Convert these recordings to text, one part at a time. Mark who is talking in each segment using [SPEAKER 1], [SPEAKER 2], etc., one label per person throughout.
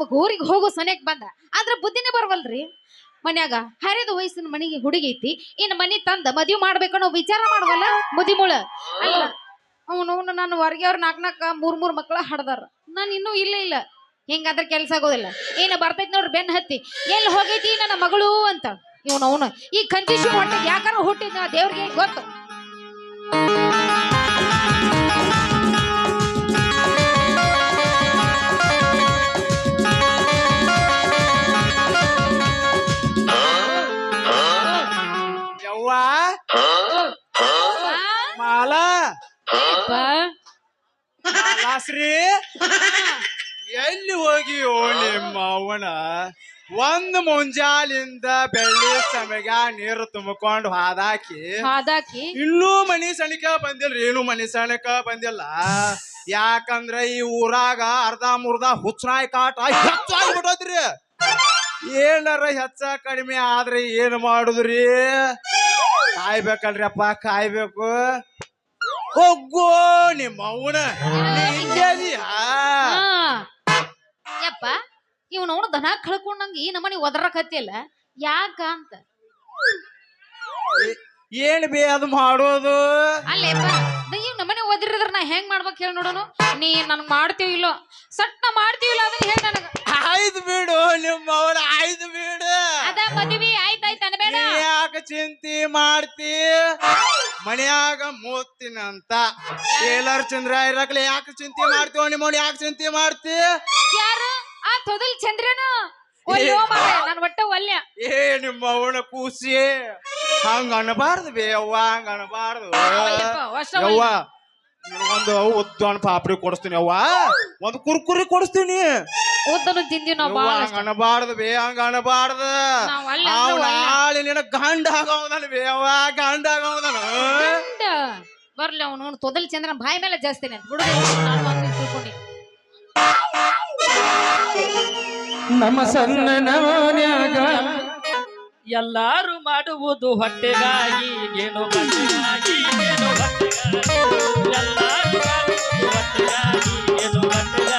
[SPEAKER 1] ಚೇ ಊರಿಗೆ ಹೋಗೋ ಸನೇಕ್ ಬಂದ. ಆದ್ರ ಬುದ್ಧಿನೇ ಬರವಲ್ರಿ. ಮನ್ಯಾಗ ಹರಿದ ವಯಸ್ಸಿನ ಮನೆಗೆ ಹುಡುಗಿ ಐತಿ, ಇನ್ ಮನಿ ತಂದ ಮದ್ವಿ ಮಾಡ್ಬೇಕನ್ನೋ ವಿಚಾರ ಮಾಡ್ವಲ್ಲ ಮುದಿಮುಳ. ಅಲ್ಲ, ಅವನು ನಾನು ಹೊರಗೆ ಅವ್ರ ನಾಕ್ ನಾಕ ಮೂರ್ ಮೂರ್ ಮಕ್ಕಳ ಹಡ್ದಾರ. ನಾನು ಇನ್ನೂ ಇಲ್ಲ ಇಲ್ಲ. ಹೆಂಗಾದ್ರೆ ಕೆಲ್ಸ ಆಗೋದಿಲ್ಲ. ಏನ ಬರ್ತೈತಿ ನೋಡ್ರಿ ಬೆನ್ ಹತ್ತಿ. ಎಲ್ಲಿ ಹೋಗೈತಿ ನನ್ನ ಮಗಳು ಅಂತ. ಇವನು, ಅವನು. ಈ ಕಂಜೂಸಿ ಹೊಟ್ಟೆ ಹುಟ್ಟಿದ ದೇವ್ರಿಗೆ ಗೊತ್ತು.
[SPEAKER 2] ಅವನ ಒಂದ್ ಮುಂಜಾಲಿಂದ ಬೆಳ್ಳಿ ಸಮಗ ನೀರು ತುಂಬಿಕೊಂಡು ಹಾದಾಕಿ.
[SPEAKER 1] ಹಾದಾಕಿ.
[SPEAKER 2] ಇನ್ನೂ ಮನಿ ಸಣಿಕ ಬಂದಿಲ್ಲ ಏನು ಮನಿ ಸಣಿಕ ಬಂದಿಲ್ಲ. ಯಾಕಂದ್ರ ಈ ಊರಾಗ ಅರ್ಧ ಮುರ್ಧ ಹುಚ್ಚನಾಯ್ ಕಾಟ ಹೆಚ್ಚಾಗ್ಬಿಡೋದ್ರಿ ಏನಾರ ಹೆಚ್ಚ ಕಡಿಮೆ ಆದ್ರೆ ಏನ್ ಮಾಡುದ್ರಿ? ಕಾಯ್ಬೇಕಲ್ರಿ ಅಪ್ಪ ಕಾಯ್ಬೇಕು. ಹೋಗೋ ನಿಮ್ಮ ಅವನ
[SPEAKER 1] ಇವನು ಅವನು ದನ ಕಳ್ಕೊಂಡಂಗ ಈ ನಮ್ಮನಿ ಒದರಕತ್ತಿಲ್ಲ ಯಾಕ ಅಂತ?
[SPEAKER 2] ಏನ್ ಬೇ ಅದು ಮಾಡೋದು?
[SPEAKER 1] ಅಲ್ಲೇಪ್ಪ ಇವ್ ನಮ್ಮನೆ ಓದಿರದ್ರ ನಾ ಹೆಂಗ್ ಮಾಡ್ಬೇಕು ಹೇಳಿ ನೋಡೋನು? ನೀ ನನ್ ಮಾಡ್ತೀವಿ ಇಲ್ಲೋ? ಮಾಡ್ತೀವಿ ಇಲ್ಲ ಅದನ್ನ ಹೇಳಿ ನನಗ.
[SPEAKER 2] ಆಯ್ತು ಬಿಡು ನಿಮ್ಮ ಅವನ ಆಯ್ತು ಬಿಡು.
[SPEAKER 1] ಅದ ಮದ್ವಿ ಆಯ್ತಾಯ್ತು ಅನ್ಬೇಡ.
[SPEAKER 2] ನೀ ಯಾಕ ಚಿಂತಿ ಮಾಡ್ತಿ? ಮನ್ಯಾಗ ಮೂತ್ತಿನಂತ ಟೇಲರ್ ಚಂದ್ರ ಇರಕ್ಲೆ ಯಾಕೆ ಚಿಂತೆ ಮಾಡ್ತೀವ ನಿಮ್ಮ ಯಾಕೆ ಚಿಂತೆ ಮಾಡ್ತಿ?
[SPEAKER 1] ಯಾರು? ಆ ತೊದಲ್ ಚಂದ್ರನ? ಒಲ್ಯೋ ಮಾರಾಯ ನನ್ ಒಟ್ಟ ಒಲ್ಯ
[SPEAKER 2] ಏ ನಿಮ್ಮ ಅವನ ಕೂಸಿ ಹಂಗ ಅನ್ಬಾರ್ದು ಬೇ ಅವ್ವ ಹಂಗ ಅನ್ಬಾರ್ದು.
[SPEAKER 1] ಒಲ್ಯಪ್ಪ, ವರ್ಷ
[SPEAKER 2] ಯವ್ವ
[SPEAKER 1] ಒಲ್ಯ.
[SPEAKER 2] ಒಂದು ಉದ್ದಣ ಪಾಪಡಿ ಕೊಡಿಸ್ತೀನಿ ಅವ್ವ ಒಂದು ಕುರ್ಕುರಿ ಕೊಡಿಸ್ತೀನಿ.
[SPEAKER 1] ಉದ್ದನು ತಿಂದಿವಿ ನಾವು
[SPEAKER 2] ಯವ್ವ
[SPEAKER 1] ಬಾಳ
[SPEAKER 2] ಹಂಗ ಅನಬಾರ್ದು ಬೇ ಹಂಗ ಅನಬಾರ್ದು.
[SPEAKER 1] ನಾವ್ ಅಲ್ಲ ಒಲ್ಯ.
[SPEAKER 2] ನಾಳೆ ನಿನ್ನ ಗಂಡ ಆಗವದನ ಬೇ ಅವ್ವ ಗಂಡ? ಆಗವದನ.
[SPEAKER 1] ಬರ್ಲಿ ಅವನು ತೊದಲ್ ಚಂದ್ರನ ಬಾಯಿ ಮೇಲೆ ಜಾಸ್ತಿನೇ. ಅಂತ ಬಿಡು ನಾನು
[SPEAKER 3] ನಮ್ಮ ಸಣ್ಣ ನವನ್ಯಾಗ
[SPEAKER 4] ಎಲ್ಲಾರು ಮಾಡುವುದು ಹೊಟ್ಟೆಗಾಗಿ ಏನು ಬಟ್ಟೆಗಾಗಿ ಎಲ್ಲಾರು ಮಾಡುವುದು ಹೊಟ್ಟೆಗಾಗಿ ಏನು ಬಟ್ಟೆಗಾಗಿ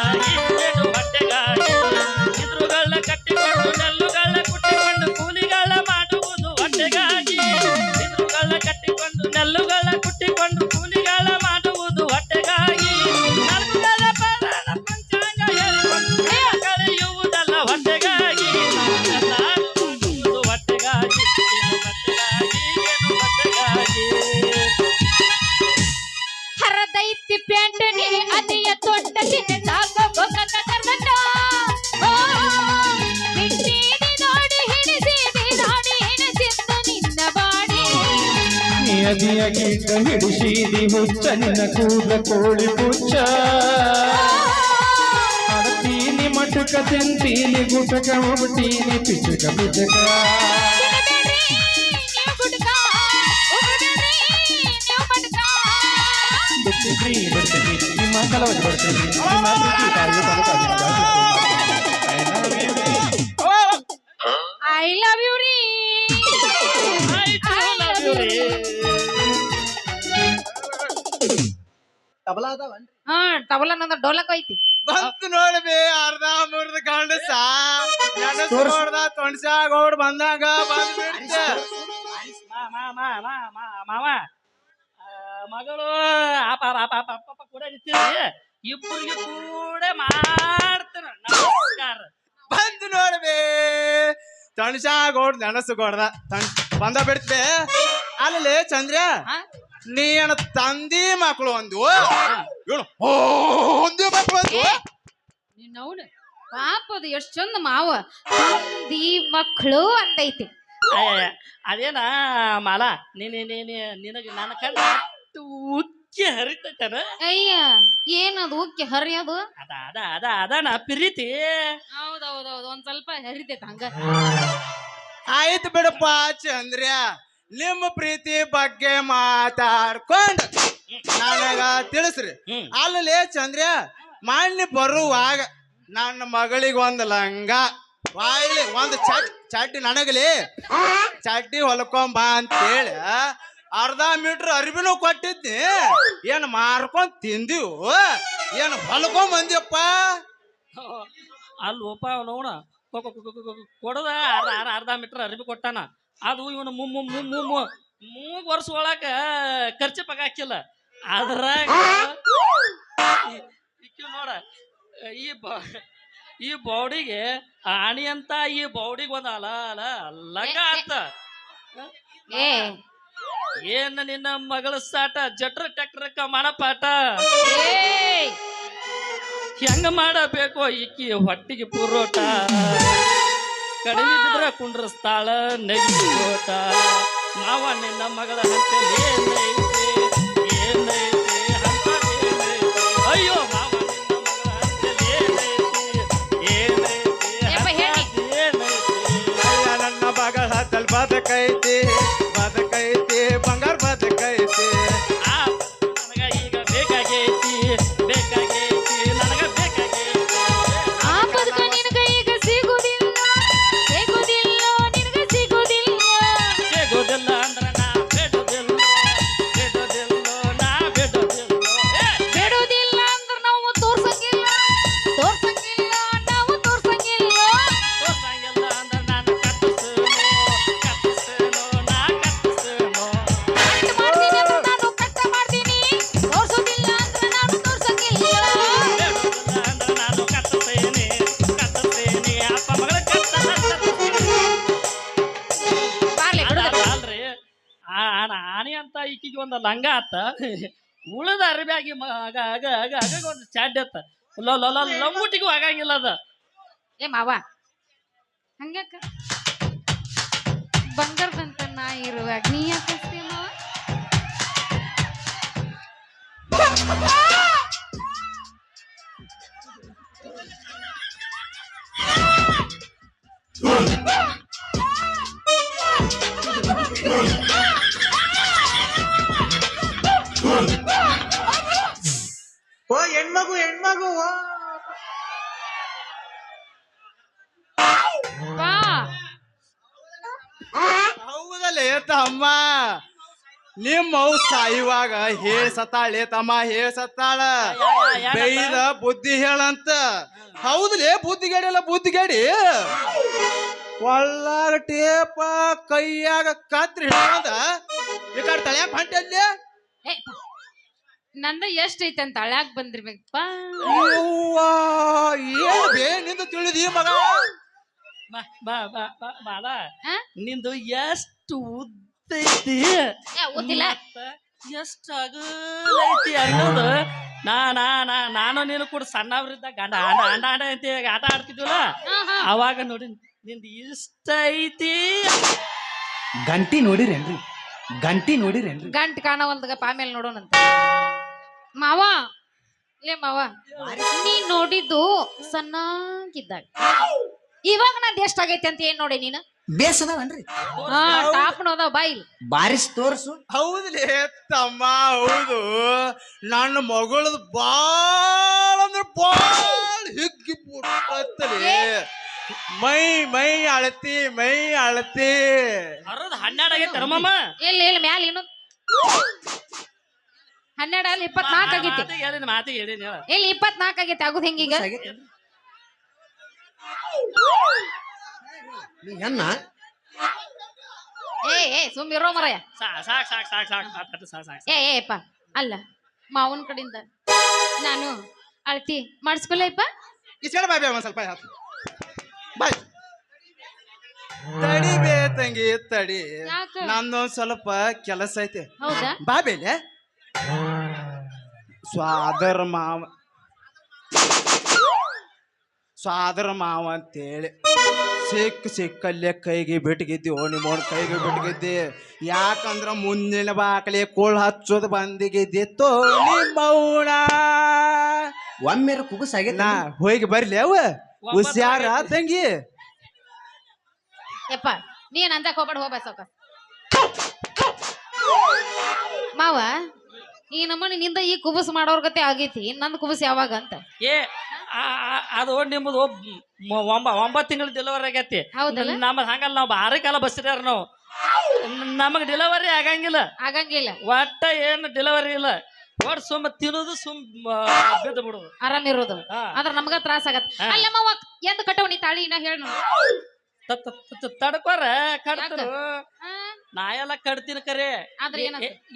[SPEAKER 3] ನಿಯದಿಯ ಗೀಟ ಹಿಡಿಸಿದಿ ಹುಚ್ಚ ನಿನ್ನ ಕೂದ ಕೋಳಿ ಪುಚ್ಚ ಅಡತೀನಿ ಮಟಕ ತಿಂತೀನಿ ಗುಟಕ ಒಬಟೀನಿ ಪಿಚಕ ಪಿಚಕ
[SPEAKER 1] ತಿನ್ನಬೇಡ್ರಿ ನೀವು ಗುಡ್ಕ ಉಗುಳ್ಬೇಡ್ರಿ ನೀವು ಮಡ್ಕ
[SPEAKER 3] ಬಿಡ್ತಿದ್ರಿ ಬಿಡ್ತಿದ್ರಿ ನಿಮ್ಮ ಕಲವತ್ತು ಬರ್ತಿದ್ರಿ ನಿಮ್ಮ
[SPEAKER 1] ಹಾ ತಬಲ ನಂದ ಡೋಲಕ್ ಐತಿ.
[SPEAKER 2] ಬಂತು ನೋಡ್ಬೇ ಅರ್ಧ ಮುರ್ದ ಗಂಡಸ. ನೋಡ್ದ ತೊಣಸಾಗ ಓಡ್ ಬಂದಾಗ ಬಂದ್ಬಿಡ್ತ
[SPEAKER 4] ಮಾ ಮಾ ಮಾ ಮಾ ಮಾ ಮಾವ. ಮಗಳು ಆಪ ಆಪ ಆಪ ಅಪ್ಪ ಅಪ್ಪ ಕೂಡ ನಿಂತಿರಿ ಇಬ್ಬರಿಗೆ ಕೂಡ ಮಾಡ್ತಾನ ನಮಸ್ಕಾರ.
[SPEAKER 2] ಬಂತು ನೋಡ್ಬೇ. ತೊಣಸಾಗ ಓಡ್ ನೆನಸು ಕೊಡ್ದ. ತಣ್- ಬಂದ ಬಿಡ್ತೆ. ಅಲ್ಲಿ ಚಂದ್ರ
[SPEAKER 4] ಹಾ?
[SPEAKER 2] ನೀ ಏನ ತಂದಿ ಮಕ್ಕಳು ಒಂದು. ಹೇಳು. ಒಂದೇ ಮಕ್ಕಳು ಒಂದು.
[SPEAKER 1] ಪಾಪ ಅದು ಎಷ್ಟ್ ಚಂದ ಮಾವ. ತಂದಿ ಮಕ್ಕಳು ಅಂದೈತಿ
[SPEAKER 4] ಅಯ್ಯ ಅದೇನ ಮಾಲ ನೀನೆ ನೀನೆ ನಿನಗೆ ನನ್ನ ಕಣ್ಣ ಅಷ್ಟು ಉಕ್ಕಿ ಹರಿತೈತನ?
[SPEAKER 1] ಅಯ್ಯ ಏನದು ಉಕ್ಕಿ ಹರಿಯೋದು?
[SPEAKER 4] ಅದ ಅದ ಅದ ಪ್ರೀತಿ ನಾ ಪ್ರೀತಿ.
[SPEAKER 1] ಹೌದೌದೌದು ಒಂದ್ ಸ್ವಲ್ಪ ಹರಿತೈತ ಹಂಗ.
[SPEAKER 2] ಆಯ್ತು ಬಿಡಪ್ಪ ಚಂದ್ರ ನಿಮ್ಮ ಪ್ರೀತಿ ಬಗ್ಗೆ ಮಾತಾಡ್ಕೊಂಡು ನನಗ ತಿಳಿಸ್ರಿ.
[SPEAKER 4] ಹ್ಮ್.
[SPEAKER 2] ಅಲ್ಲಲೇ ಚಂದ್ರ ಮಾನ್ಯ ಬರುವಾಗ ನನ್ನ ಮಗಳಿಗೆ ಒಂದು ಲಂಗ ವಾಯ್ಲಿ ಒಂದು ಚಟ್ ಚಡ್ಡಿ ನನಗಲಿ. ಚಡ್ಡಿ ಹೊಲ್ಕೊಂಬ ಅಂತೇಳಿ ಅರ್ಧ ಮೀಟರ್ ಅರಿವಿನೂ ಕೊಟ್ಟಿದ್ನಿ ಏನು ಮಾರ್ಕೊಂಡ್ ತಿಂದಿವು ಏನು ಹೊಲ್ಕೊಂಡ್ ಬಂದಿಯಪ್ಪ?
[SPEAKER 4] ಅಲ್ಲಿ ಒಪ್ಪ ನೋಡ ಕೊಡದ? ಅರ್ಧ ಅರ್ಧ ಅರ್ಧ ಮೀಟರ್ ಅರಿವಿ ಕೊಟ್ಟಾನ. ಅದು ಇವನು ಮುಮ್ಮು ಮುಮ್ಮು ಮೂಗ್ ವರ್ಷ ಒಳಗ ಖರ್ಚು ಪಗ ಹಾಕಿಲ್ಲ. ಅದ್ರಾಗ ನೋಡ ಈ ಬ ಈ ಬೌಡಿಗೆ ಆಣಿ ಅಂತ ಈ ಬೌಡಿಗೆ ಒಂದ್ ಅಲ ಅಲ ಲಗ ಅಂತ
[SPEAKER 1] ಏ.
[SPEAKER 4] ಏನ್ ನಿನ್ನ ಮಗಳ ಸಾಟ? ಜಟ್ರ ಟ್ಯಾಕ್ಟ್ರಕ್ಕ ಮಾಡಪಾಟ
[SPEAKER 1] ಪಾಠ.
[SPEAKER 4] ಹೆಂಗ ಮಾಡಬೇಕು ಇಕ್ಕಿ ಹೊಟ್ಟಿಗೆ ಪುರೋಟ? ಕಡಿಮೆ ಬಿದ್ರ ಕುಂಡ್ರಸ್ತಾಳ ನೆಗಿ ಓಟ ಮಾವ ನಿನ್ನ ಮಗಳ ಹಂತಲ್ಲಿ ಏನೈತಿ ಏನೈತಿ ಹಂತದೇನೈತಿ? ಅಯ್ಯೋ ಮಾವ ನಿನ್ನ ಮಗಳ ಏನೈತಿ ಏನೈತಿ
[SPEAKER 1] ಏನೈತಿ ಹೇಳಿ.
[SPEAKER 4] ಹಂತದೇನೈತಿ?
[SPEAKER 2] ಅಯ್ಯ ನನ್ನ ಮಗಳ ಹತ್ತಲ್ ಬದಕೈತಿ ಬದಕೈತಿ
[SPEAKER 4] ಈಕಿಗೆ ಒಂದು ಲಂಗ ಆತ. ಉಳಿದ ಅರಿಬ್ಯಾಗಿ ಆಗ ಆಗ ಆಗ ಆಗ ಒಂದು ಚಾಡ್ ಆತ. ಲಂಗುಟಿಗೂ ಆಗಂಗಿಲ್ಲ ಅದ.
[SPEAKER 1] ಏ ಮಾವ, ಹಂಗ್ಯಾಕ? ಬಂಗಾರದಂತ ನಾ ಇರುವಾಗ ನೀ ಯಾಕೆ ಮಾವ?
[SPEAKER 2] ನಿಮ್ಮ ಸಾಯುವಾಗ ಹೇಳ್ ಸತ್ತಾಳೆ ತಮ್ಮ ಹೇಳ್ಸತ್ತಾಳ ಸತ್ತಾಳ. ಬೈದ ಬುದ್ಧಿ ಹೇಳಂತ ಹೌದಲೇ ಬುದ್ಧಿಗೇಡಿ ಅಲ್ಲ ಬುದ್ಧಿಗೇಡಿ? ಒಳ್ಳಾರ ಟೇಪ ಕೈಯಾಗ ಕತ್ರಿ ಹಿಡ್ಕೊಂಡ. ಈ ಕಡೆ ತಳ್ಯಾಕ ಹೊಂಟಲ್ಲಿ.
[SPEAKER 1] ನಂದ ಎಷ್ಟ್ ಐತೆ ಅಂತ ಅಳ್ಯಾಕ್ ಬಂದಿರ್ಬೇಕಪ್ಪ.
[SPEAKER 2] ಯವ್ವಾ, ಏನ್ ಬೇ ನಿಂದು ತಿಳಿದಿ ಮಗ?
[SPEAKER 4] ಬಾ ಬಾ ಬಾ ಬಾ? ನಿಂದು ಎಷ್ಟು ಉದ್ದೈತಿ
[SPEAKER 1] ಏ ಓದಿಲ್ಲ
[SPEAKER 4] ಎಷ್ಟು ಅಗಲೈತಿ ಅನ್ನೋದು ನಾ ನಾ ನಾ ನಾನು ನೀನು ಕೂಡ ಸಣ್ಣವ್ರಿದ್ದ ಗಂಡ ಆಡ ಆಡ ಆಡ ಅಂತ ಆಟ ಆಡ್ತಿದ್ವಲ್ಲ? ಅವಾಗ ನೋಡಿ ನಿಂದು ಇಷ್ಟ ಐತಿ?
[SPEAKER 3] ಗಂಟಿ ನೋಡಿರೇನ್ರಿ? ಗಂಟಿ ನೋಡಿರೇನ್ರಿ?
[SPEAKER 1] ಗಂಟ್ ಕಾಣವಲ್ದಗಪ್ಪ ಆಮೇಲೆ ನೋಡೋಣಂತ. ಮಾವ ಲೇ ಮಾವ ನೀ ನೋಡಿದ್ದು ಸಣ್ಣಗಿದ್ದಾಗ. ಇವಾಗ ನಂದು ಎಷ್ಟಾಗೈತೆ ಅಂತ ಏನ್ ನೋಡಿ ನೀನು?
[SPEAKER 5] ಬೇಸದವನ್ರಿ.
[SPEAKER 1] ಹಾ ಟಾಪ್
[SPEAKER 5] ಬಾರಿಸ್ ತೋರ್ಸು.
[SPEAKER 2] ಹೌದ್ಲೇ ತಮ್ಮ ಹೌದು. ನನ್ನ ಮಗಳದ್ ಬಾಳ ಅಂದ್ರೆ ಬಾಳ ಹಿಗ್ಗಿ ಮೈ ಮೈ ಅಳತಿ ಮೈ ಅಳತಿ.
[SPEAKER 4] ಅರದ್ ಹನ್ನೆರಡು ಆಗೈತೆ ರಮಮ್ಮ
[SPEAKER 1] ಇಲ್ಲ ಇಲ್ಲ ಮ್ಯಾಲ ಏನು ಹನ್ನೆರಡು ಅಲ್ಲಿ ಇಪ್ಪತ್ನಾಲ್ಕು ಆಗೈತಿ.
[SPEAKER 4] ಹೇಳಿನ ಮಾತಿಗೆ ಹೇಳಿನ
[SPEAKER 1] ಇಲ್ಲಿ ಇಪ್ಪತ್ನಾಲ್ಕು ಆಗೈತಿ ಆಗುದು ಹೆಂಗೀಗ?
[SPEAKER 5] ನೀ ಹೆಣ್ಣ?
[SPEAKER 1] ಏ ಏ ಸುಮ್ ಇರೋ ಮರಯ
[SPEAKER 4] ಸಾಕ್ ಸಾಕ್ ಸಾಕ್ ಸಾಕ್ ಸಾಕ್ ಸಾಕ್ ಸಾಕ್
[SPEAKER 1] ಏ ಏಪ್ಪ ಅಲ್ಲ ಮಾವನ್ ಕಡೆಯಿಂದ ನಾನು ಅಳತಿ ಮಾಡಿಸ್ಕೊಲ್ಲಪ್ಪ
[SPEAKER 2] ಇಸ್ಕಡೆ ಬಾಯ್ ಬಾಯ್ ಒಂದ್ ಸ್ವಲ್ಪ ಹಾಕು ಬಾಯ್ ತಡಿ ಬೇ ತಂಗಿ ತಡಿ.
[SPEAKER 1] ಯಾಕ?
[SPEAKER 2] ನಂದೊಂದ್ ಸ್ವಲ್ಪ ಕೆಲಸ ಐತೆ.
[SPEAKER 1] ಹೌದಾ?
[SPEAKER 2] ಬಾ ಬೇಲೆ. ಸ್ವಾದರ ಮಾವ. ಸ್ವಾದರ ಮಾವ ಅಂತೇಳಿ. ಸಿಕ್ಕ ಸಿಕ್ಕಲ್ಲೇ ಕೈಗೆ ಬಿಟ್ಗಿದ್ದಿ ಓಣಿ ಮೋಣ ಕೈಗೆ ಬಿಟ್ಗಿದ್ದಿ. ಯಾಕಂದ್ರ ಮುಂದಿನ ಬಾಕಲಿ ಕೋಳ್ ಹಚ್ಚೋದು ಬಂದಿಗಿದ್ದಿ. ತೋಣಿ
[SPEAKER 5] ಮೌಣ ಒಮ್ಮೆ ಆಗೈತೆ
[SPEAKER 2] ನಾ ಹೋಗಿ ಬರ್ಲಿ ಅವ. ಹುಷಾರ ತಂಗಿ.
[SPEAKER 1] ಯಪ್ಪ ನೀನ್ ಅಂತ ಹೋಗ್ಬೇಡ ಹೋಗ್ಬ ಮಾವ ಈ ನಮ್ಮನೆ ನಿಂದ ಈ ಕುಬಸ್ ಮಾಡೋರ್ ಗತೆ ಆಗೈತಿ. ನಂದ್ ಕುಬಸ್ ಯಾವಾಗ ಅಂತ?
[SPEAKER 4] ಏ ಅದು ನಿಮ್ಮದು ಒಂಬ ಒಂಬತ್ತು ತಿಂಗಳು ಡೆಲಿವರಿ ಆಗೈತಿ.
[SPEAKER 1] ಹೌದಲ್ಲ?
[SPEAKER 4] ನಮ್ಮದು ಹಂಗಲ್ಲ ನಾವು ಆರ ಕಾಲ ಬಸ್ಸಿರ್ಯಾರ ನಾವು. ನಮಗೆ ಡೆಲಿವರಿ ಆಗಂಗಿಲ್ಲ.
[SPEAKER 1] ಆಗಂಗಿಲ್ಲ.
[SPEAKER 4] ಒಟ್ಟ ಏನು ಡೆಲಿವರಿ ಇಲ್ಲ. ಒಟ್ಟು ಸುಮ್ಮ ತಿನ್ನೋದು ಸುಮ್ ಬಿದ್ದು ಬಿಡುದು.
[SPEAKER 1] ಆರಾಮ್ ಇರೋದು.
[SPEAKER 4] ಹಾ.
[SPEAKER 1] ನಮ್ಗ ತ್ರಾಸ
[SPEAKER 4] ಆಗತ್ತೆ.
[SPEAKER 1] ಅಲ್ಲಮ್ಮ ಎಂದ್ ಕಟ್ಟವ್ ನೀ ತಾಳಿ ನಾ ಹೇಳ
[SPEAKER 4] ತಡ್ಕೋರ ಕಡ್ತರು ನಾ ಎಲ್ಲ ಕಡ್ತೀನಿ ಕರೆ.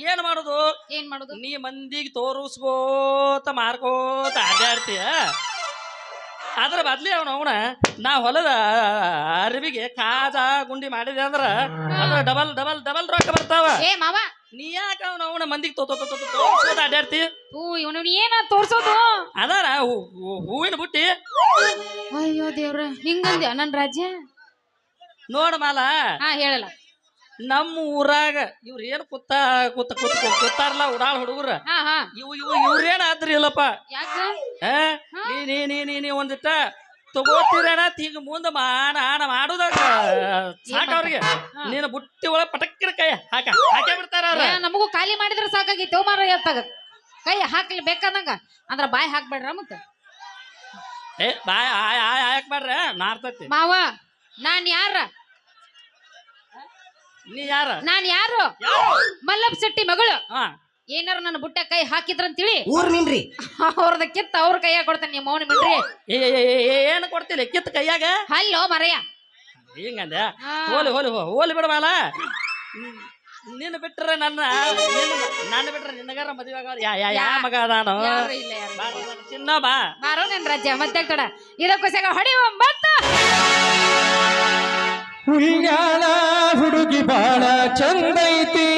[SPEAKER 4] ಏನ್ ಮಾಡುದು?
[SPEAKER 1] ಏನ್ ಮಾಡುದು?
[SPEAKER 4] ನೀ ಮಂದಿಗೆ ತೋರಿಸ್ಕೋತ ಮಾರ್ಕೋತ ಅಡ್ಡಾಡ್ತೀಯ ಅದ್ರ ಬದ್ಲಿ ಅವನ ಅವನ ನಾ ಹೊಲದ ಅರಿವಿಗೆ ಕಾಜ ಗುಂಡಿ ಮಾಡಿದೆ ಅಂದ್ರ ಅದ್ರ ಡಬಲ್ ಡಬಲ್ ಡಬಲ್ ರೊಕ್ಕ ಬರ್ತಾವ.
[SPEAKER 1] ಏ ಮಾವ.
[SPEAKER 4] ನೀ ಯಾಕ ಅವನ ಅವನ ಮಂದಿಗೆ ತೋ ತೋ- ತೋ- ತೋ- ತೋರ್ಸ್ಕೋತ ಅಡ್ಡಾಡ್ತಿ
[SPEAKER 1] ಹೂ ಇವನು ಏನ ತೋರ್ಸೋದು?
[SPEAKER 4] ಅದಾರ ಹೂವಿನ ಬುಟ್ಟಿ.
[SPEAKER 1] ಅಯ್ಯೋ ದೇವ್ರ ಹಿಂಗಂದ್ಯ ನನ್ ರಾಜ್ಯ?
[SPEAKER 4] ನೋಡ ಮಾಲ.
[SPEAKER 1] ಹಾ ಹೇಳಲ್ಲ
[SPEAKER 4] ನಮ್ಮ ಊರಾಗ ಇವ್ರ ಏನ್ ಕೂತ ಕೂತ ಕೂತ ಕೂತಾರಲ್ಲ ಉಡಾಳ್ ಹುಡುಗರ? ಇವ್ ಇವ್ ಇವ್ರೇನ್ ಆದ್ರಿ ಇಲ್ಲಪ್ಪ? ನೀ ನೀ ನೀ ನೀ ನೀ ಒಂದಿಟ್ಟ ತಗೋತೀರಣ ಈಗ ಮುಂದೆ ಮಾನ ಆನ ಮಾಡುದಾಗ. ಸಾಕ ಅವ್ರಿಗೆ. ನೀನು ಬುಟ್ಟಿ ಒಳಗೆ ಪಟಕ್ಕಿನ ಕೈ ಹಾಕ. ಹಾಕೇ ಬಿಡ್ತಾರ
[SPEAKER 1] ನಮಗೂ ಖಾಲಿ ಮಾಡಿದ್ರೆ ಸಾಕಾಗಿತ್ತು ಮಾರ ಎತ್ತಾಗ. ಕೈ ಹಾಕ್ಲಿ ಬೇಕಾದಂಗ. ಅಂದ್ರ ಬಾಯಿ ಹಾಕ್ಬೇಡ್ರ ಮತ್ತ?
[SPEAKER 4] ಏ ಬಾಯ್ ಆಯ್ ಆಯ್ ಹಾಕ್ಬೇಡ್ರ ನಾರ್ತತಿ.
[SPEAKER 1] ಮಾವ ನಾನ್ ಯಾರ?
[SPEAKER 4] ನೀ ಯಾರ?
[SPEAKER 1] ನಾನ್ ಯಾರು? ಮಲ್ಲಪ್ಪ ಶೆಟ್ಟಿ ಮಗಳು.
[SPEAKER 4] ಹಾ.
[SPEAKER 1] ಏನಾರ ನನ್ನ ಬುಟ್ಟ ಕೈ ಹಾಕಿದ್ರಂತೇಳಿ.
[SPEAKER 5] ಊರ್ ನಿನ್ರಿ
[SPEAKER 1] ಅವ್ರದ ಕಿತ್ತ ಅವ್ರ ಕೈಯಾಗ ಕೊಡ್ತಾನೆ ನಿಮ್ಮ ಮೌನ ಬಿಡ್ರಿ
[SPEAKER 4] ಏ ಏ, ಏ, ಏ, ಏನು ಕೊಡ್ತಿಲ್ಲ ಕಿತ್ ಕೈಯಾಗ?
[SPEAKER 1] ಹಲ್ಲೋ ಮರಯ್ಯ
[SPEAKER 4] ಹಿಂಗಂದೆ. ಹೋಲಿ ಹೋಲಿ ಹೋ- ಹೋಲಿ ಬಿಡಬಾಲ ನಿನ್ನ ಬಿಟ್ರೆ ನನ್ನ ನಿನ್ನ- ನನ್ನ ಬಿಟ್ರೆ ನಿನ್ನಗಾರ ಮದುವೆ ಆಗೋರು ಯಾ ಯಾ ಯಾ ಮಗ ನಾನು?
[SPEAKER 1] ಯಾರು ಇಲ್ಲ ಯಾರು
[SPEAKER 4] ಬಾ, ಬಾ, ಬಾ, ಚಿನ್ನ ಬಾ.
[SPEAKER 1] ಬಾರೋ ನನ್ ರಾಜ್ಯ ಮತ್ತೆ ತಡ. ಇದಕ್ಕೋಸ್ಕರ ಹೊಡಿ ಒಂಬತ್ತು.
[SPEAKER 3] ಹುಲ್ಯಾಳ ಹುಡುಗಿ ಬಾಳ ಚಂದೈತಿ